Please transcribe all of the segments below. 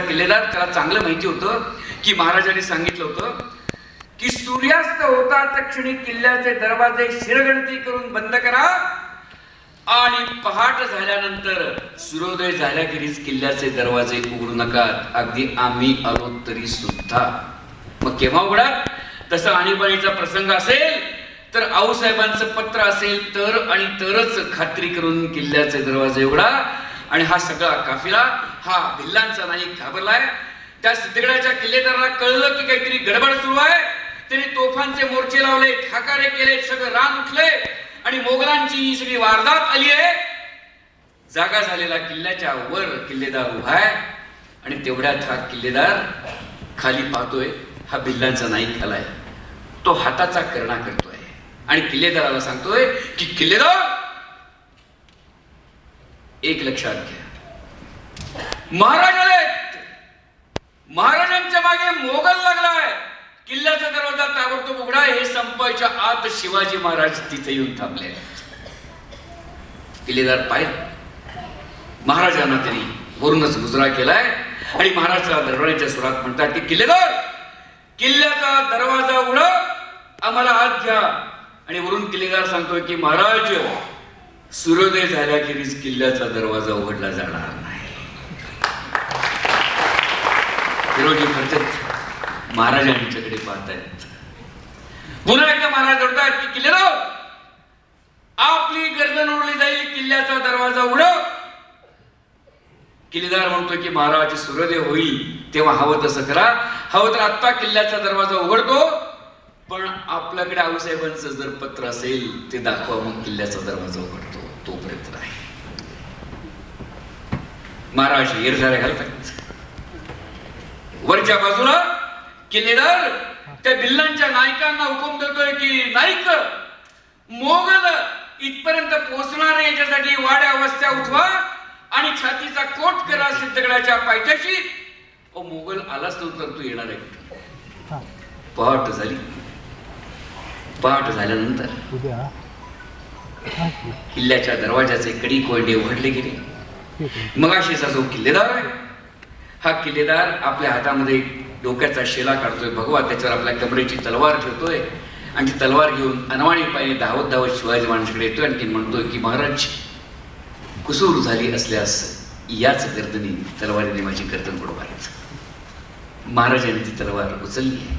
किल्लेदार त्याला चांगलं माहिती होतं की महाराजांनी सांगितलं होतं की सूर्यास्त होताच क्षणी किल्ल्याचे दरवाजे शिरगणती करून बंद करा. आणि पहाट झाल्यानंतर सूर्योदय झाल्याखेरीज किल्ल्याचे दरवाजे उघडू नका. अगदी आम्ही आलो तरी सुद्धा. मग केव्हा उघडा? तसा आणीबाणीचा प्रसंग असेल तर आऊसाहेबांचं पत्र असेल तर आणि तरच खात्री करून किल्ल्याचे दरवाजे उघडा. आणि हा सगळा काफिला हा भिल्लांचा नाही घाबरलाय त्या सिद्धगडाच्या किल्लेदाराला कळलं की काहीतरी गडबड सुरू आहे. त्यांनी तोफांचे मोर्चे लावले ठाकारे केले सगळं रान उठले. आणि मोगलांची ही सगळी वारदात आली आहे. जागा झालेला किल्ल्याच्या वर किल्लेदार उभा आहे. आणि तेवढ्यात हा किल्लेदार खाली पाहतोय हा भिल्लांचा नाईक आलाय तो हाताचा करणा करतोय. आणि किल्लेदाराला सांगतोय की किल्लेदार एक लक्षात घ्या. महाराज आले महाराजांच्या मागे मोगल लागलाय. किल्ल्याचा दरवाजा ताबडतोब उघडा हे संपायच्या आत शिवाजी महाराज तिथे येऊन थांबले. किल्लेदार पाय. महाराजांना त्यांनी वरूनच गुजरा केलाय. आणि महाराज दरवाजाच्या सुरात म्हणतात की किल्लेदार किल्ल्याचा दरवाजा उघडा आम्हाला आत घ्या. आणि वरून किल्लेदार सांगतोय की महाराज सूर्योदय झाल्याखेरीज किल्ल्याचा दरवाजा उघडला जाणार हिरोजी म्हणतात महाराजांच्याकडे पाहतायत. पुन्हा एकदा महाराज ओरडतायत की किल्लेदार आपली गर्दन ओढली जाईल किल्ल्याचा दरवाजा उडव किल्लेदार म्हणतोय की महाराज सूर्योदय होईल तेव्हा हवं तसं करा. हवं तर आत्ता किल्ल्याचा दरवाजा उघडतो. पण आपल्याकडे आऊसाहेबांचं जर पत्र असेल ते दाखवा मग किल्ल्याचा दरवाजा उघडतो. तोपर्यंत नाही. महाराज येरझाऱ्या घालतात वरच्या बाजूला किल्लेदार त्या बिल्लांच्या नायकांना हुकूम देतोय की नाईक मोगल इथपर्यंत पोहोचणार याच्यासाठी वाड्या वस्त्या उठवा आणि छातीचा कोट करा सिद्धगडाच्या पायथ्याशी. ओ मोगल आलाच नव्हता तू येणार आहे. पहाट झाली. पहाट झाल्यानंतर किल्ल्याच्या दरवाजाचे कडी कोयडे उघडले गेले. मगाशीचा जो किल्लेदार आहे हा किल्लेदार आपल्या हातामध्ये डोक्याचा शेला काढतोय. भगवा त्याच्यावर आपल्या कमरेची तलवार ठेवतोय. आणि ती तलवार घेऊन अनवाणी पायने धावत धावत शिवाजी महाराजांकडे येतोय आणखी म्हणतोय की महाराज कुसूर झाली असल्यास याच गर्दनी तलवारीने माझी गर्दन बुडवायचं. महाराजांनी ती तलवार उचलली आहे.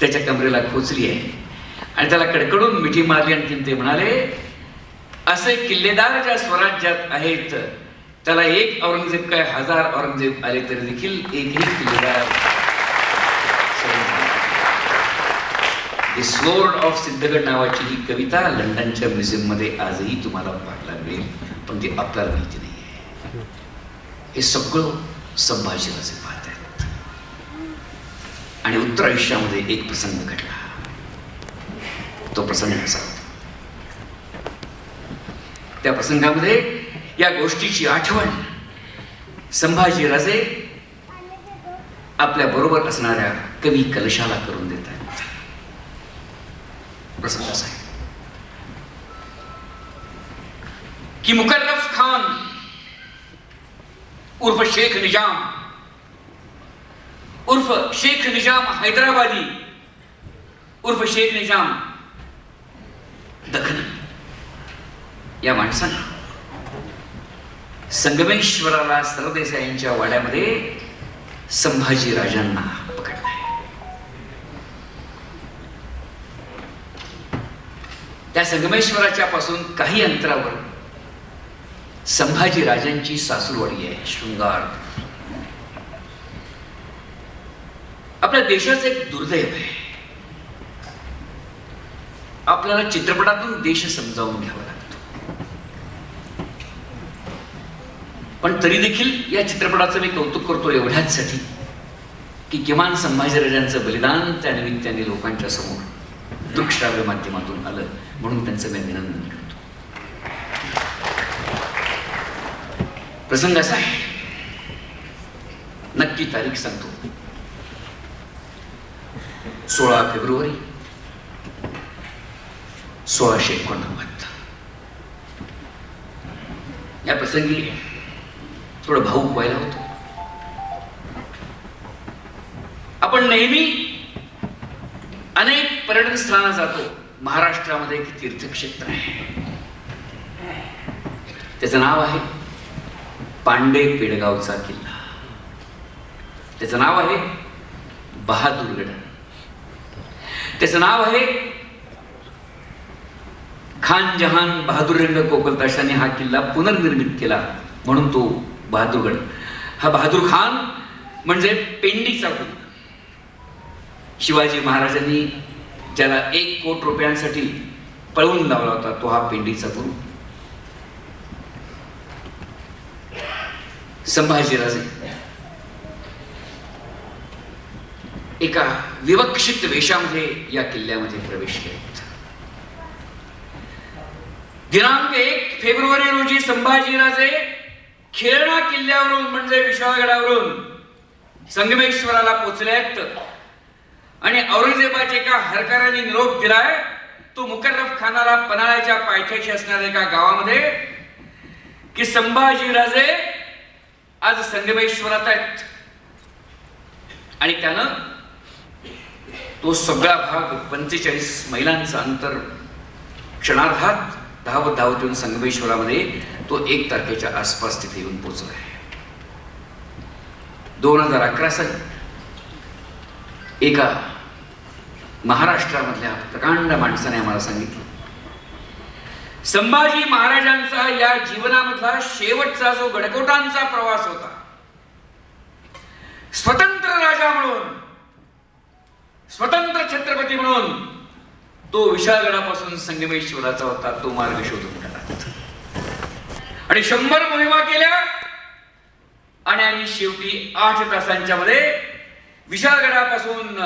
त्याच्या कमरेला खोचली आहे. आणि त्याला कडकडून मिठी मारली आणखी ते म्हणाले असे किल्लेदार ज्या स्वराज्यात आहेत त्याला एक औरंगजेब काय हजार औरंगजेब आले तरी देखील एकही किल्लेदार स्वोर्ड ऑफ सिद्धगड नावाची ही कविता लंडनच्या म्युझियममध्ये आजही तुम्हाला पाहायला मिळेल पण ती आपल्याला माहिती नाही आहे हे सगळं संभाजीराजे पाहत आहेत. आणि उत्तर आयुष्यामध्ये एक प्रसंग घडला. तो प्रसंग असा होता. त्या प्रसंगामध्ये या गोष्टीची आठवण संभाजीराजे आपल्या बरोबर असणाऱ्या कवी कलशाला करून देत आहेत. प्रसंग असा आहे की मुकर्रफ खान उर्फ शेख निजाम उर्फ शेख निजाम हैदराबादी उर्फ शेख निजाम दखन या माणसानं संगमेश्वराला सरदेसाईंच्या वाड्यामध्ये संभाजी राजांना पकडलाय त्या संगमेश्वराच्या पासून काही अंतरावर संभाजी राजांची सासूरवाडी आहे शृंगार. आपल्या देशाचं एक दुर्दैव आहे. आपल्याला चित्रपटातून देश समजावून घ्यावा लागतो. पण तरी देखील या चित्रपटाचं मी कौतुक करतो एवढ्याचसाठी की किमान संभाजीराजांचं बलिदान त्या निमित्ताने लोकांच्या समोर दृकश्राव्य माध्यमातून आलं म्हणून त्यांचं मी अभिनंदन करतो. प्रसंग असा आहे. नक्की तारीख सांगतो. सोळा फेब्रुवारी सोळाशे एकोणनव्वद. या प्रसंगी थोडं भाऊक व्हायला होतं. आपण नेहमी अनेक पर्यटन स्थळांना जातो. महाराष्ट्रामध्ये एक तीर्थक्षेत्र आहे. त्याचं नाव आहे पांडे पेडगावचा किल्ला. त्याचं नाव आहे बहादूरगड त्याचं नाव आहे खान जहान बहादूररंग कोकलताशाने हा किल्ला पुनर्निर्मित केला. म्हणून तो बहादूरगड. हा बहादूर खान म्हणजे पेंडीचा गुरु शिवाजी महाराजांनी ज्याला एक कोट रुपयांसाठी पळवून लावला होता तो हा पेंडीचा गुरु. संभाजीराजे. एका विवक्षित वेशामध्ये या किल्ल्यामध्ये प्रवेश केला. दिनांक एक फेब्रुवारी रोजी संभाजीराजे खेळणा किल्ल्यावरून म्हणजे विशाळगडावरून संगमेश्वराला पोचले आहेत आणि औरंगजेबाचे एका हरकाराने निरोप दिलाय तो मुकर्रफ खानाला पन्हाळ्याच्या पायथ्याशी असणाऱ्या एका गावामध्ये की संभाजीराजे आज संगमेश्वरात आहेत. आणि त्यानं तो सगळा भाग पंचेचाळीस मैलांचं अंतर क्षणार्धात धावत धावत येऊन संगमेश्वरामध्ये तो एक तारखेच्या आसपास तिथे येऊन पोचला आहे. दोन हजार अकरा साली एका महाराष्ट्रामधल्या प्रकांड माणसाने आम्हाला सांगितलं. संभाजी महाराजांचा या जीवनामधला शेवटचा जो गडकोटांचा प्रवास होता स्वतंत्र राजा म्हणून स्वतंत्र छत्रपती म्हणून तो विशाळगडापासून संगमेश्वराचा होता तो मार्ग शोधून आणि शंभर मोहिमा केल्या. आणि आम्ही शेवटी आठ तासांच्या मध्ये विशाळगडापासून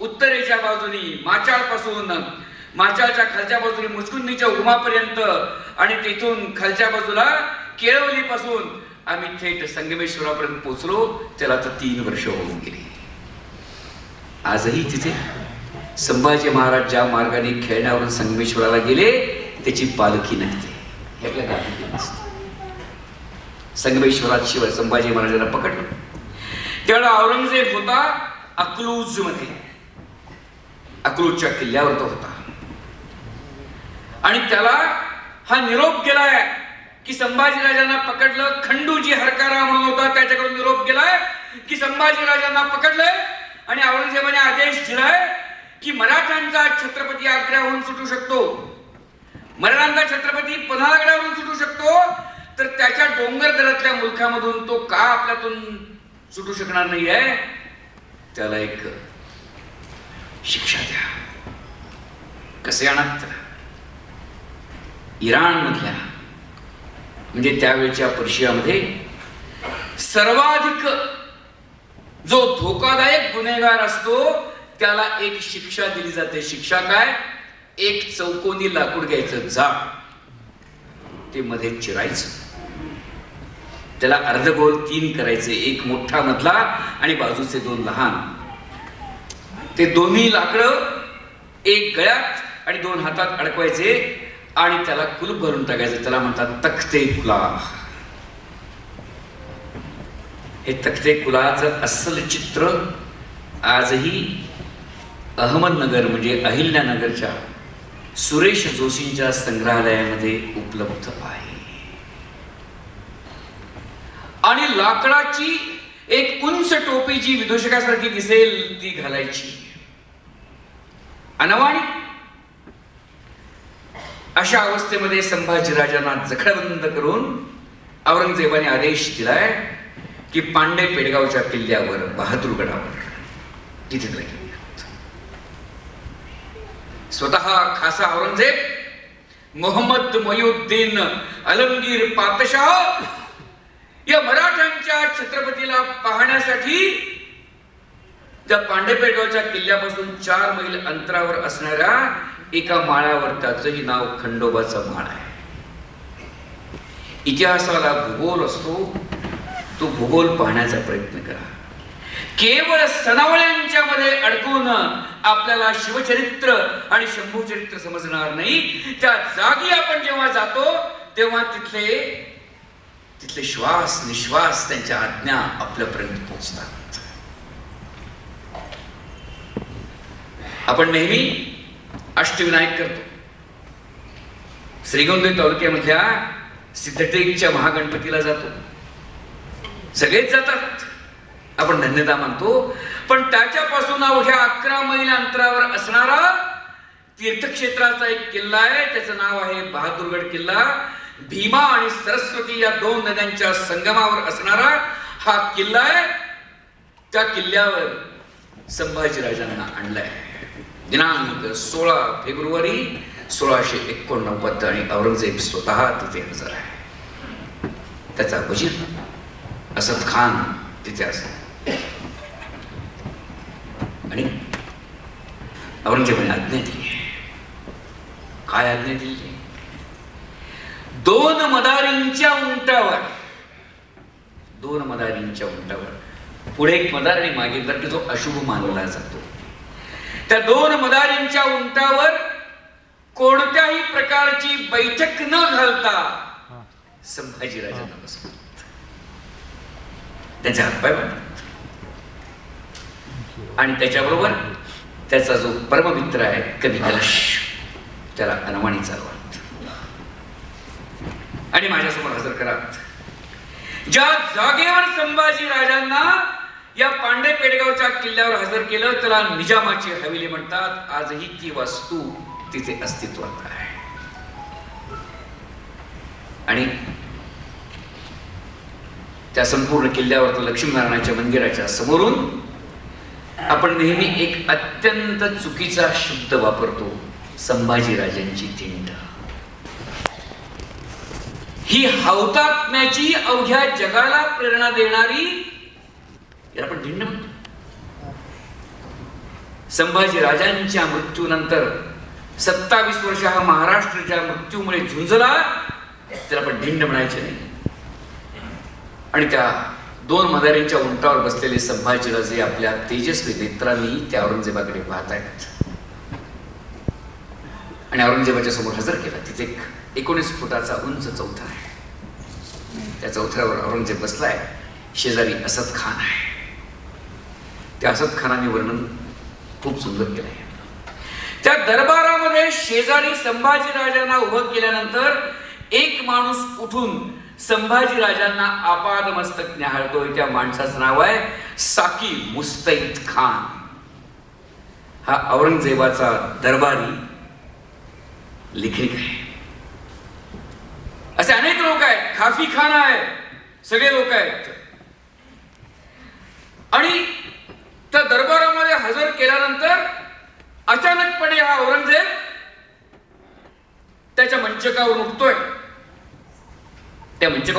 उत्तरेच्या बाजूनी माचाळपासून माचाळच्या खालच्या बाजूने मुचकुंदीच्या उमापर्यंत आणि तिथून खालच्या बाजूला केळवलीपासून आम्ही थेट संगमेश्वरापर्यंत पोहोचलो. त्याला तर तीन वर्ष होऊन गेली. आजही तिथे संभाजी महाराज ज्या मार्गाने खेळण्यावरून संगमेश्वराला गेले त्याची पालखी नसते हे आपल्या नसते संगमेश्वरात शिवाय संभाजी महाराजांना पकडलं. त्यावेळेला औरंगजेब होता अकलूजमध्ये अकलूजच्या किल्ल्यावर तो होता. आणि त्याला हा निरोप गेलाय की संभाजीराजांना पकडलं खंडूजी हरकारा म्हणून होता त्याच्याकडून निरोप गेलाय की संभाजीराजांना पकडलंय आणि औरंगजेबाने आदेश दिलाय की मराठ्यांचा छत्रपती आग्र्याहून सुटू शकतो. मराठांचा छत्रपती पन्हाळगडावरून सुटू शकतो तर त्याच्या डोंगर दरातल्या मुलखामधून तो का आपल्यातून सुटू शकणार नाही आहे त्याला एक शिक्षा द्या. कसे आणत इराण मधल्या म्हणजे त्यावेळच्या पर्शियामध्ये सर्वाधिक जो धोकादायक गुन्हेगार असतो त्याला एक शिक्षा दिली जाते. शिक्षा काय? एक चौकोनी लाकूड घ्यायचं. जा. ते मध्ये चिरायचं. त्याला अर्धगोल तीन करायचे एक मोठा मधला आणि बाजूचे दोन लहान. ते दोन्ही लाकडं एक गळ्यात आणि दोन हातात अडकवायचे आणि त्याला कुलूप भरून टाकायचं. त्याला म्हणतात तख्ते कुला. हे तख्ते कुलाचं अस्सल चित्र आजही अहमदनगर म्हणजे अहिल्यानगरच्या सुरेश जोशींच्या संग्रहालयामध्ये उपलब्ध आहे. आणि लाकडाची एक उंच टोपी जी विदूषकासारखी दिसेल ती घालायची. अनवाणी. अशा अवस्थेमध्ये संभाजीराजांना जखडबंद करून औरंगजेबाने आदेश दिलाय की पांडे पेडगावच्या किल्ल्यावर बहादूरगडावर तिथे स्वतः खासा औरंगजेब मोहम्मद मोयुद्दीन अलमगीर पातशाह या मराठ्यांच्या छत्रपतीला पाहण्यासाठी त्या पांडेपेडगावच्या किल्ल्यापासून चार मैल अंतरावर असणाऱ्या एका माळ्यावर त्याचंही नाव खंडोबाचं माळ आहे. इतिहासाला भूगोल असतो तो भूगोल पाहण्याचा प्रयत्न करा. केवळ सनावळ्यांच्या मध्ये अडकून आपल्याला शिवचरित्र आणि शंभू चरित्र समजणार नाही. त्या जागी आपण जेव्हा जातो तेव्हा तिथले तिथले श्वास निश्वास त्यांच्या आज्ञा आपल्यापर्यंत पोहोचतात. आपण नेहमी अष्टविनायक करतो. श्रीगोंदी तालुक्यामधल्या सिद्धटेकच्या महागणपतीला जातो. सगळेच जातात. आपण धन्यता मानतो. पण त्याच्यापासून अवघ्या अकरा मैल अंतरावर असणारा तीर्थक्षेत्राचा एक किल्ला आहे. त्याचं नाव आहे बहादूरगड किल्ला. भीमा आणि सरस्वती या दोन नद्यांच्या संगमावर असणारा हा किल्ला आहे. त्या किल्ल्यावर संभाजीराजांना आणलाय. दिनांक सोळा फेब्रुवारी सोळाशे एकोणनव्वद आणि औरंगजेब स्वतः तिथे हजर आहे. त्याचा वजीर असद खान तिथे असेल. आणि औरंगजेबाने आज्ञा दिली. काय आज्ञा दिली? दोन मदारींच्या उंटावर. दोन मदारींच्या उंटावर. पुढे एक मदार आणि मागे मदार की जो अशुभ मानला जातो. त्या दोन मदारींच्या उंटावर कोणत्याही प्रकारची बैठक न घालता संभाजीराजांना बसवतात त्याचे हातपाय बांधतात आणि त्याच्याबरोबर त्याचा जो परममित्र आहे कवी कलश त्याला अनवाणी चालवत आणि माझ्यासमोर हजर करा. ज्या जागेवर संभाजी राजांना या पांडे पेडगावच्या किल्ल्यावर हजर केलं त्याला निजामाची हवेली म्हणतात. आजही ती वस्तू तिथे अस्तित्वात आहे. आणि त्या संपूर्ण किल्ल्यावर तर लक्ष्मीनारायणाच्या मंदिराच्या समोरून आपण नेहमी एक अत्यंत चुकीचा शब्द वापरतो संभाजीराजांची थिंड. ही हौतात्म्याची अवघ्या जगाला प्रेरणा देणारी याला आपण धिंड म्हणतो. संभाजी राजांच्या मृत्यूनंतर सत्तावीस वर्ष हा महाराष्ट्राच्या मृत्यूमुळे झुंजला त्याला आपण धिंड म्हणायचे नाही. आणि त्या दोन मदारींच्या उंटावर बसलेले संभाजीराजे आपल्या तेजस्वी नेत्रांनी त्या औरंगजेबाकडे पाहत आहेत आणि औरंगजेबाच्या समोर हजर केला तिथे एक एकोणीस फुटाचा उंच चौथा आहे. त्या चौथ्यावर औरंगजेब बसलाय. शेजारी असद खान आहे. त्या असद खानाने वर्णन खूप सुंदर केलं आहे त्या दरबारामध्ये शेजारी संभाजीराजांना उभं केल्यानंतर एक माणूस उठून संभाजीराजांना आपाद मस्तक न्याहाळतोय. त्या माणसाचं नाव आहे साकी मुस्तैद खान. हा औरंगजेबाचा दरबारी लिखिक आहे. असे अनेक लोक आहेत. खाफी खान आहे. सगळे लोक आहेत. आणि त्या दरबारामध्ये हजर केल्यानंतर अचानकपणे हा औरंगजेब त्याच्या मंचकावर उठतोय. त्या मंचकावर